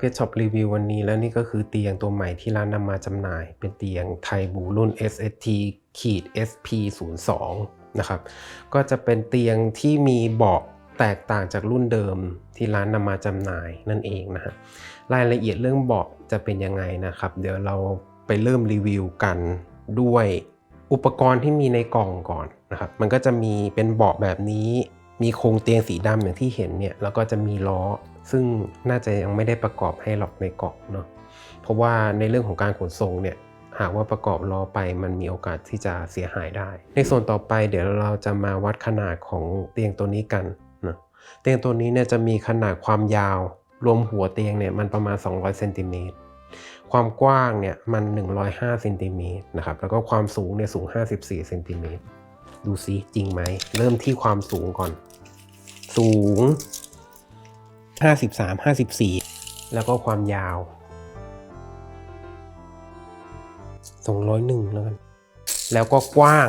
Market Shop Review วันนี้แล้วนี่ก็คือเตียงตัวใหม่ที่ร้านนำมาจำหน่าย เป็นเตียงไทบูรุ่น SST ขีด SP 0 2นะครับ ก็จะเป็นเตียงที่มีเบาะแตกต่างจากรุ่นเดิมที่ร้านนำมาจำหน่ายนั่นเองนะฮะ รายละเอียดเรื่องเบาะจะเป็นยังไงนะครับ เดี๋ยวเราไปเริ่มรีวิวกันด้วยอุปกรณ์ที่มีในกล่องก่อนนะครับ มันก็จะมีเป็นเบาะแบบนี้ มีโครงเตียงสีดำอย่างที่เห็นเนี่ย แล้วก็จะมีล้อ ซึ่งน่าจะยังไม่ได้ประกอบให้หรอกในกล่องเนาะเพราะว่าในเรื่องของการขนส่งเนี่ยหากว่าประกอบล้อไปมันมีโอกาสที่จะเสียหายได้ ในส่วนต่อไปเดี๋ยวเราจะมาวัดขนาดของเตียงตัวนี้กันนะเตียงตัวนี้เนี่ยจะมีขนาดความยาว รวมหัวเตียงเนี่ยมันประมาณ 200เซนติเมตรความกว้างเนี่ยมัน 105เซนติเมตรนะครับแล้วก็ความสูงเนี่ยสูง 54เซนติเมตรดูซิจริงไหม เริ่มที่ความสูงก่อน สูง 53 54 แล้วก็ความยาว 201 แล้วกัน แล้วก็กว้าง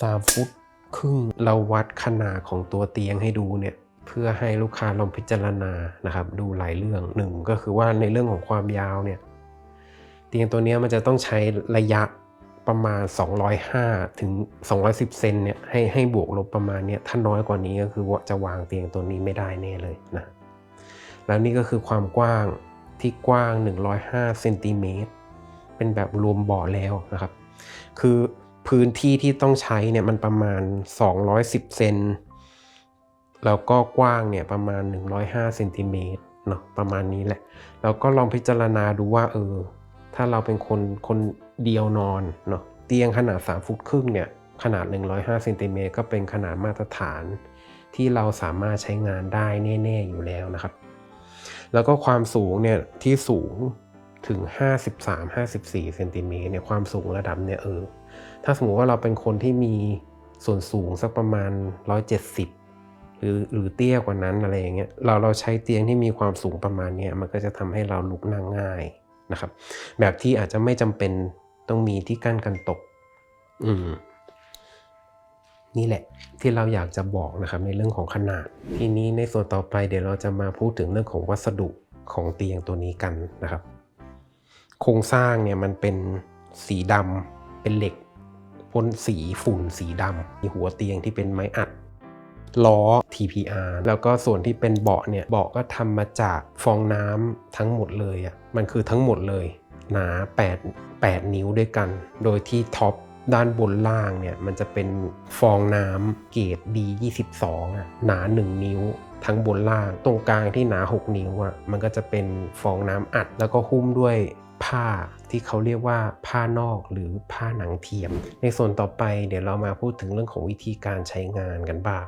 3 ฟุตครึ่ง เราวัดขนาดของตัวเตียงให้ดูเนี่ยเพื่อให้ลูกค้าลองพิจารณานะครับ ดูหลายเรื่องหนึ่งก็คือว่าในเรื่องของความยาวเนี่ย เตียงตัวเนี้ยมันจะต้องใช้ระยะ ประมาณ 205 ถึง 210 เซนเนี่ยให้ให้บวกลบประมาณเนี้ยถ้าน้อยกว่านี้ก็คือว่าจะวางเตียงตัวนี้ไม่ได้แน่เลยนะ แล้วนี่ก็คือความกว้างที่กว้าง 105 เซนติเมตร เป็นแบบรวมบาะแล้วนะครับ คือพื้นที่ที่ต้องใช้เนี่ยมันประมาณ 210 เซน แล้วก็กว้างเนี่ยประมาณ 105 เซนติเมตรเนาะประมาณนี้แหละ แล้วก็ลองพิจารณาดูว่าเออ ถ้าเราเป็นคนคนเดียวนอนเนาะเตียงขนาด 3 ฟุตครึ่งเนี่ยขนาด 105เซนติเมตรก็เป็นขนาดมาตรฐาน ที่เราสามารถใช้งานได้แน่ๆอยู่แล้วนะครับ แล้วก็ความสูงเนี่ยที่สูงถึง 53-54เซนติเมตรเนี่ยความสูงระดับเนี่ยเออถ้าสมมติว่าเราเป็นคนที่มีส่วนสูงสักประมาณ 170 หรือหรือเตี้ยกว่านั้นอะไรอย่างเงี้ยเราเราใช้เตียงที่มีความสูงประมาณเนี้ยมันก็จะทำให้เราลุกนั่งง่าย นะครับ แบบที่อาจจะไม่จำเป็นต้องมีที่กั้นกันตก อืมนี่แหละที่เราอยากจะบอกนะครับในเรื่องของขนาด ทีนี้ในส่วนต่อไปเดี๋ยวเราจะมาพูดถึงเรื่องของวัสดุของเตียงตัวนี้กันนะครับ โครงสร้างเนี่ยมันเป็นสีดำเป็นเหล็กพ่นสีฝุ่นสีดำมีหัวเตียงที่เป็นไม้อัด ล้อ TPR แล้วก็ส่วนที่เป็นเบาะเนี่ยเบาะก็ทำมาจากฟองน้ำทั้งหมดเลยอะ่ะมันคือทั้งหมดเลยหนา 8 8 นิ้วด้วยกัน โดยที่ท็อปด้านบนล่างเนี่ยมันจะเป็นฟองน้ำเกรด B22 อะหนา 1 นิ้วทั้งบนล่างตรงกลางที่หนา 6 นิ้วอะมันก็จะเป็นฟองน้ำอัด แล้วก็หุ้มด้วยผ้าที่เขาเรียกว่าผ้านอกหรือผ้าหนังเทียม ในส่วนต่อไปเดี๋ยวเรามาพูดถึงเรื่องของวิธีการใช้งานกันบ้าง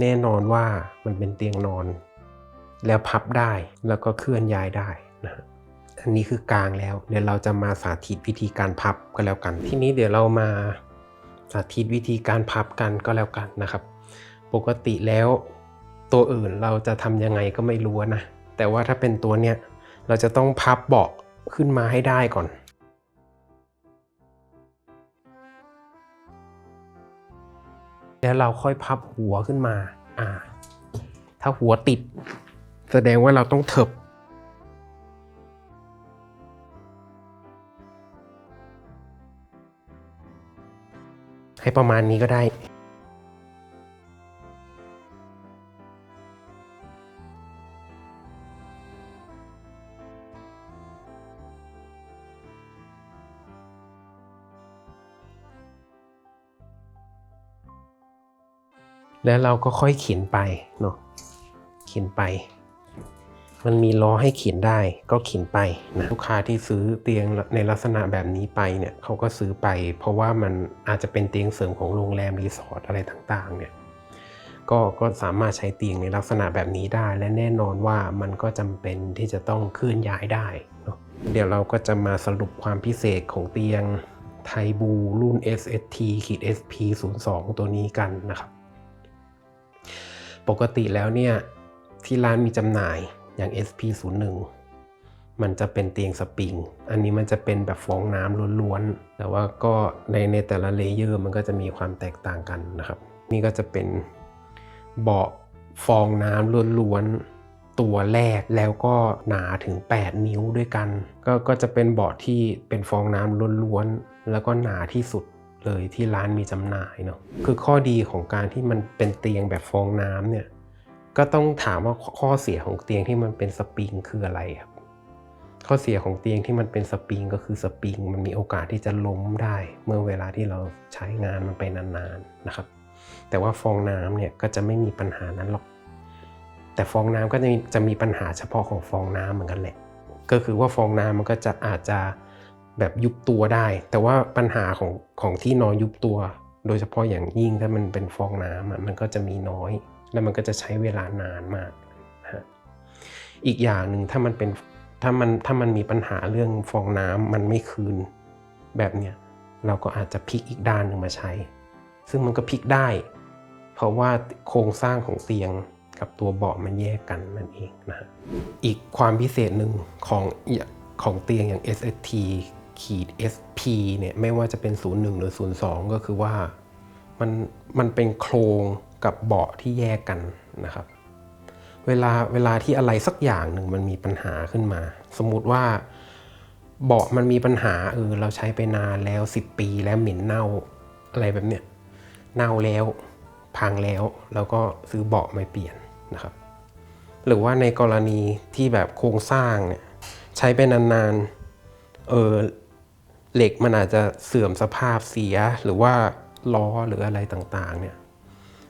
แน่นอนว่ามันเป็นเตียงนอน แล้วพับได้แล้วก็เคลื่อนย้ายได้นะอันนี้คือกลางแล้วเดี๋ยวเราจะมาสาธิตวิธีการพับก็แล้วกัน ทีนี้เดี๋ยวเรามาสาธิตวิธีการพับกันก็แล้วกันนะครับ ปกติแล้วตัวอื่นเราจะทำยังไงก็ไม่รู้นะ แต่ว่าถ้าเป็นตัวเนี้ยเราจะต้องพับเบาะขึ้นมาให้ได้ก่อน แล้วเราค่อยพับหัวขึ้นมา อ่า ถ้าหัวติด แสดงว่าเราต้องเถิบให้ประมาณนี้ก็ได้ แล้วเราก็ค่อยเขียนไปเนาะเขียนไป มันมีล้อให้เขียนได้ก็เขียนไปนะลูกค้าที่ซื้อเตียงในลักษณะแบบนี้ไปเนี่ยเขาก็ซื้อไป เพราะว่ามันอาจจะเป็นเตียงเสริมของโรงแรมรีสอร์ทอะไรต่างๆเนี่ยก็ก็สามารถใช้เตียงในลักษณะแบบนี้ได้ และแน่นอนว่ามันก็จำเป็นที่จะต้องเคลื่อนย้ายได้เนาะเดี๋ยวเราก็จะมาสรุปความพิเศษของเตียงไทบูรุ่น SST ขีด SP 0 2 ตัวนี้กันนะครับ ปกติแล้วเนี่ย ที่ร้านมีจำหน่ายอย่าง SP01 มันจะเป็นเตียงสปริง อันนี้มันจะเป็นแบบฟองน้ำล้วนๆ แต่ว่าก็ในในแต่ละเลเยอร์มันก็จะมีความแตกต่างกันนะครับ นี่ก็จะเป็นเบาะฟองน้ำล้วนๆ ตัวแรกแล้วก็หนาถึง 8 นิ้วด้วยกัน ก็ก็จะเป็นเบาะที่เป็นฟองน้ำล้วนๆ แล้วก็หนาที่สุด เลยที่ร้านมีจำหน่ายเนาะคือข้อดีของการที่มันเป็นเตียงแบบฟองน้ำเนี่ยก็ต้องถามว่าข้อเสียของเตียงที่มันเป็นสปริงคืออะไรครับข้อเสียของเตียงที่มันเป็นสปริงก็คือสปริงมันมีโอกาสที่จะล้มได้ เมื่อเวลาที่เราใช้งานมันไปนานๆนะครับ แต่ว่าฟองน้ำเนี่ยก็จะไม่มีปัญหานั้นหรอก แต่ฟองน้ำก็จะมีจะมีปัญหาเฉพาะของฟองน้ำเหมือนกันแหละ ก็คือว่าฟองน้ำมันก็จะอาจจะ แบบยุบตัวได้ แต่ว่าปัญหาของของที่นอนยุบตัว โดยเฉพาะอย่างยิ่งถ้ามันเป็นฟองน้ำมันก็จะมีน้อย แล้วมันก็จะใช้เวลานานมากอีกอย่างหนึ่งถ้ามันเป็นถ้ามันถ้ามันมีปัญหาเรื่องฟองน้ำมันไม่คืนแบบเนี้ยเราก็อาจจะพลิกอีกด้านหนึ่งมาใช้ ซึ่งมันก็พลิกได้ เพราะว่าโครงสร้างของเตียงกับตัวเบาะมันแยกกันนั่นเองนะฮะอีกความพิเศษหนึ่งของของเตียงอย่าง SST ขีด SP เนี่ยไม่ว่าจะเป็น 01 หรือ 02 ก็คือว่ามันมันเป็นโครงกับเบาะที่แยกกันนะครับ เวลาเวลาที่อะไรสักอย่างหนึ่งมันมีปัญหาขึ้นมา สมมุติว่าเบาะมันมีปัญหาเออเราใช้ไปนานแล้ว 10 ปีแล้วเหม็นเน่าอะไรแบบเนี้ยเน่าแล้วพังแล้วแล้วก็ซื้อเบาะมาเปลี่ยนนะครับ หรือว่าในกรณีที่แบบโครงสร้างเนี่ยใช้ไปนานๆเออ เหล็กมันอาจจะเสื่อมสภาพเสียหรือว่าล้อหรืออะไรต่างๆเนี่ย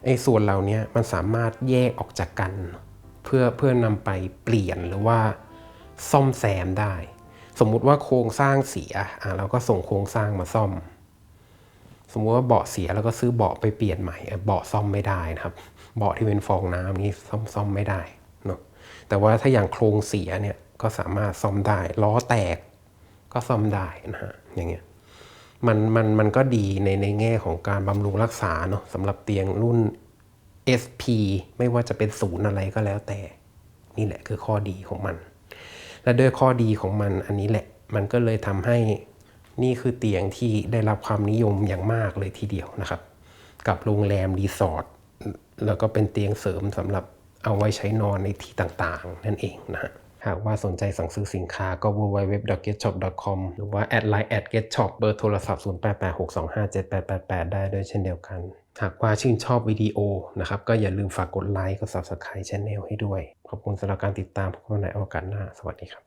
ไอ้ส่วนเหล่านี้มันสามารถแยกออกจากกัน เพื่อเพื่อนำไปเปลี่ยนหรือว่าซ่อมแซมได้ สมมุติว่าโครงสร้างเสียอะเราก็ส่งโครงสร้างมาซ่อม สมมติว่าเบาะเสียแล้วก็ซื้อเบาะไปเปลี่ยนใหม่เบาะซ่อมไม่ได้นะครับ เบาะที่เป็นฟองน้ำนี้ซ่อมซ่อมไม่ได้เนาะแต่ว่าถ้าอย่างโครงเสียเนี่ยก็สามารถซ่อมได้ล้อแตก ก็ซ่อมได้นะฮะอย่างเงี้ยมันมันมันก็ดีในในแง่ของการบำรุงรักษาเนาะสำหรับเตียงรุ่น SP ไม่ว่าจะเป็นศูนย์อะไรก็แล้วแต่ นี่แหละคือข้อดีของมัน และด้วยข้อดีของมันอันนี้แหละ มันก็เลยทำให้นี่คือเตียงที่ได้รับความนิยมอย่างมากเลยทีเดียวนะครับ กับโรงแรมรีสอร์ทแล้วก็เป็นเตียงเสริมสำหรับเอาไว้ใช้นอนในที่ต่างๆ นั่นเองนะฮะ หากว่าสนใจสั่งซื้อสินค้าก็ www.getshop.com หรือว่าแอดไลน์ @getshop เบอร์โทรศัพท์ 0886257888 ได้ด้วยเช่นเดียวกัน หากว่าชื่นชอบวิดีโอนะครับ ก็อย่าลืมฝากกดไลค์กด Subscribe Channel ให้ด้วย ขอบคุณสำหรับการติดตามพบกันในโอกาสหน้า สวัสดีครับ